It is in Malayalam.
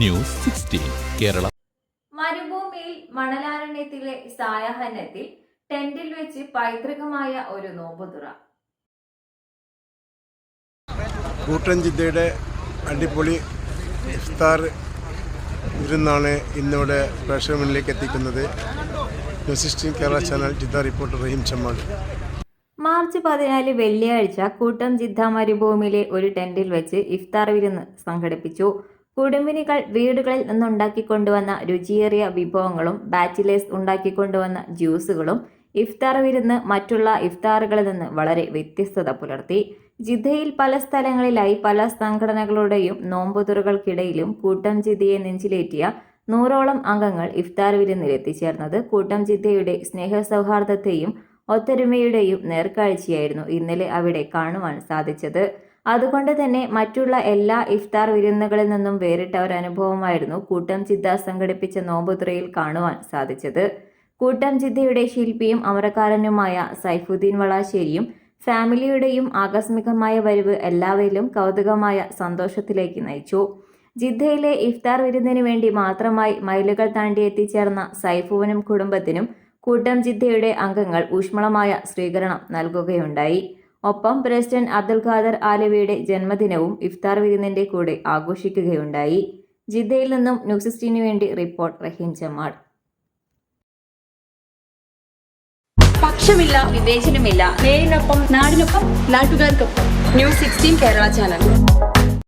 News sixteen Kerala. മരുഭൂമിയിൽ മണലാരണ്യത്തിലെ സായാഹനത്തിൽ ടെന്റിൽ വെച്ച് പൈതൃകമായ ഒരു നോമ്പുതുറ. കൂട്ടൻ ജില്ലയുടെ അടിപൊളി ഇഫ്താർ വിരുന്നാണ് ഇന്നിവിടെ പ്രേക്ഷക മുന്നിലേക്ക് എത്തിക്കുന്നത് Kerala channel Jeddah reporter Rahim Chammal March പതിനാല് വെള്ളിയാഴ്ച കൂട്ടം ജിദ്ദ മരുഭൂമിയിലെ ഒരു ടെന്റിൽ വെച്ച് ഇഫ്താർ വിരുന്ന് സംഘടിപ്പിച്ചു. കുടുംബിനികൾ വീടുകളിൽ നിന്നുണ്ടാക്കിക്കൊണ്ടുവന്ന രുചിയേറിയ വിഭവങ്ങളും ബാച്ചിലേഴ്സ് ഉണ്ടാക്കിക്കൊണ്ടുവന്ന ജ്യൂസുകളും ഇഫ്താർ വിരുന്ന് മറ്റുള്ള ഇഫ്താറുകളിൽ നിന്ന് വളരെ വ്യത്യസ്തത പുലർത്തി. ജിദ്ദയിൽ പല സ്ഥലങ്ങളിലായി പല സംഘടനകളുടെയും നോമ്പുതുറകൾക്കിടയിലും കൂട്ടം ജിദ്ദയെ നെഞ്ചിലേറ്റിയ നൂറോളം അംഗങ്ങൾ ഇഫ്താർ വിരുന്നിൽ എത്തിച്ചേർന്നത് കൂട്ടം ജിദ്ദയുടെ സ്നേഹസൗഹാർദ്ദത്തെയും ഒത്തൊരുമയുടെയും നേർക്കാഴ്ചയായിരുന്നു ഇന്നലെ അവിടെ കാണുവാൻ സാധിച്ചത്. അതുകൊണ്ട് തന്നെ മറ്റുള്ള എല്ലാ ഇഫ്താർ വിരുന്നുകളിൽ നിന്നും വേറിട്ട ഒരു അനുഭവമായിരുന്നു കൂട്ടം ചിദ്ദ സംഘടിപ്പിച്ച നോമ്പുതുറയിൽ കാണുവാൻ സാധിച്ചത്. കൂട്ടം ജിദ്ദയുടെ ശില്പിയും അമരക്കാരനുമായ സൈഫുദ്ദീൻ വളാശ്ശേരിയും ഫാമിലിയുടെയും ആകസ്മികമായ വരവ് എല്ലാവരിലും കൗതുകമായ സന്തോഷത്തിലേക്ക് നയിച്ചു. ജിദ്ദയിലെ ഇഫ്താർ വിരുന്നിനു വേണ്ടി മാത്രമായി മൈലുകൾ താണ്ടി എത്തിച്ചേർന്ന സൈഫുവിനും കുടുംബത്തിനും കൂട്ടം ജിദ്ദയുടെ അംഗങ്ങൾ ഊഷ്മളമായ സ്വീകരണം നൽകുകയുണ്ടായി. ഒപ്പം പ്രസിഡന്റ് അബ്ദുൽ ഖാദർ ആലവിയുടെ ജന്മദിനവും ഇഫ്താർ വിരുന്നിന്റെ കൂടെ ആഘോഷിക്കുകയുണ്ടായി. ജിദ്ദയിൽ നിന്നും ന്യൂസ് സിക്സ്റ്റീനു വേണ്ടി റിപ്പോർട്ട് റഹീം ജമാൾ പക്ഷമില്ല വിവേചനമില്ല. നേരിനൊപ്പം നാടിനൊപ്പം നാട്ടുകാർക്കൊപ്പം. News sixteen Kerala channel.